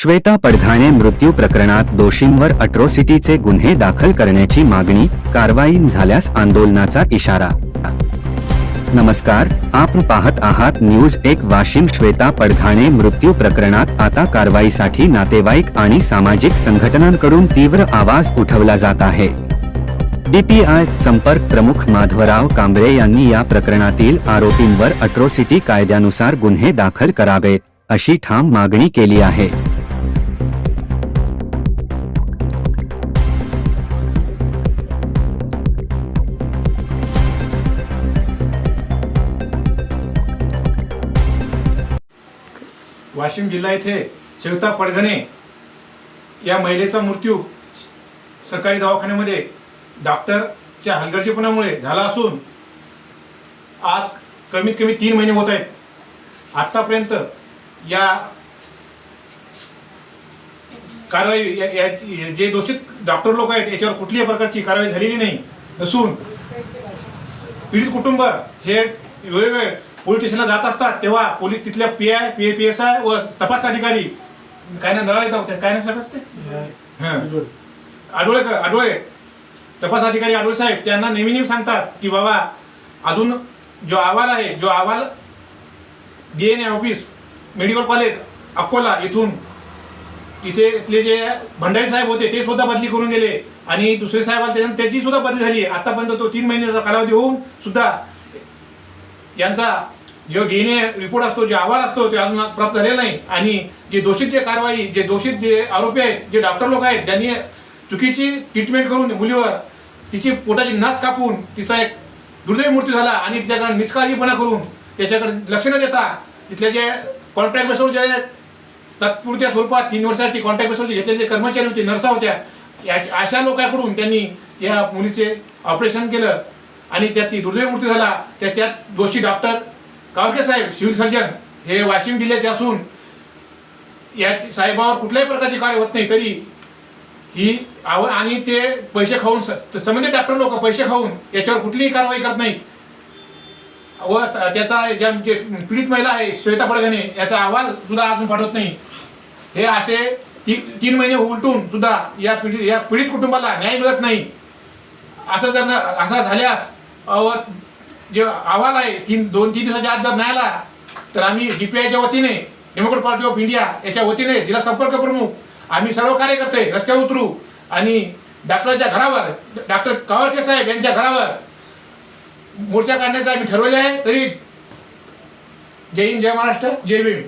श्वेता पडघाणे मृत्यू प्रकरणात दोषींवर अट्रोसिटीचे गुन्हे दाखल करण्याची मागणी कारवाई झाल्यास आंदोलनाचा इशारा. नमस्कार आपण पाहत आहात न्यूज एक वाशिम श्वेता पडघाणे मृत्यू प्रकरणात आता कारवाईसाठी नातेवाईक आणि सामाजिक संघटनांकडून तीव्र आवाज उठवला जात आहे. डीपीआय संपर्क प्रमुख माधवराव कांबळे यांनी या प्रकरणातील आरोपींवर अट्रोसिटी कायद्यानुसार गुन्हे दाखल करावेत अशी ठाम मागणी केली आहे. वाशिम जिल्हा येथे सविता पडघणे या महिलेचा मृत्यू सरकारी दवाखान्यामध्ये डॉक्टरच्या हलगर्जीपणामुळे झाला असून आज कमीत कमी तीन महिने होत आहेत. आत्तापर्यंत या कारवाई या- या- जे दोषित डॉक्टर लोक आहेत याच्यावर कुठल्याही प्रकारची कारवाई झालेली नाही. नसून पीडित कुटुंब हे वेळोवेळ पोलीस स्टेशनला जात असतात तेव्हा पोलीस तिथल्या P I P P S I व तपास अधिकारी. काय ना नळाले जाऊ काय ना तपास ते? हं. आडोळेकर आडोळे तपास अधिकारी आडोळे साहेब त्यांना नेहमी नेहमी सांगतात की बाबा अजून जो अहवाल आहे जो अहवाल D N A office medical college Akola इथून इथे इथले जे भंडारी साहेब होते ते सुद्धा बदली करून गेले. आणि दुसरे साहेब आले त्याची सुद्धा बदली झाली आतापर्यंत तो तीन महिन्याचा कालावधी होऊन सुद्धा यांचा जो डीएनए रिपोर्ट असतो जे अहवाल असतो ते अजून प्राप्त झालेला नाही. आणि जे दोषित जे कारवाई जे दोषित जे आरोपी आहेत जे डॉक्टर लोक आहेत ज्यांनी चुकीची ट्रीटमेंट करून मुलीवर तिची पोटाची नस कापून तिचा एक दुर्दैवी मृत्यू झाला आणि तिच्याकडे निष्काळजीपणा करून त्याच्याकडे लक्ष न देता तिथले जे कॉन्ट्रॅक्ट बेसवर जे तात्पुरत्या स्वरूपात तीन वर्षासाठी कॉन्ट्रॅक्ट बेसवर घेतलेले जे कर्मचारी होते नर्सा होत्या या अशा लोकांकडून त्यांनी या मुलीचे ऑपरेशन केलं. आणि त्यात ती दुर्दैवी मृत्यू झाला. त्या त्यात दोषी डॉक्टर कावरके साहेब सिव्हिल सर्जन हे वाशिम जिल्ह्याचे असून या साहेबावर कुठल्याही प्रकारची कार्य होत नाही तरी ही आव आणि ते पैसे खाऊन स- संबंधित डॉक्टर लोक पैसे खाऊन याच्यावर कुठलीही कारवाई करत नाही. व त्याचा ज्या जे पीडित महिला आहे श्वेता पडगणे याचा अहवाल सुद्धा अजून पाठवत नाही. हे असे ती तीन महिने उलटून सुद्धा या पीडित या पीडित कुटुंबाला न्याय मिळत नाही. असं जर असं झाल्यास जे अहवाल आहे तीन दोन तीन दिवसाच्या आत जर नाही आला तर आम्ही डीपीआयच्या वतीने डेमोक्रेट पार्टी ऑफ इंडिया याच्या वतीने जिल्हा संपर्क प्रमुख आम्ही सर्व कार्यकर्ते रस्त्यावर उतरू आणि डॉक्टरच्या घरावर डॉक्टर कावरके साहेब यांच्या घरावर मोर्चा काढण्याचं आम्ही ठरवले आहे. तरी जय हिंद जय महाराष्ट्र जय भीम.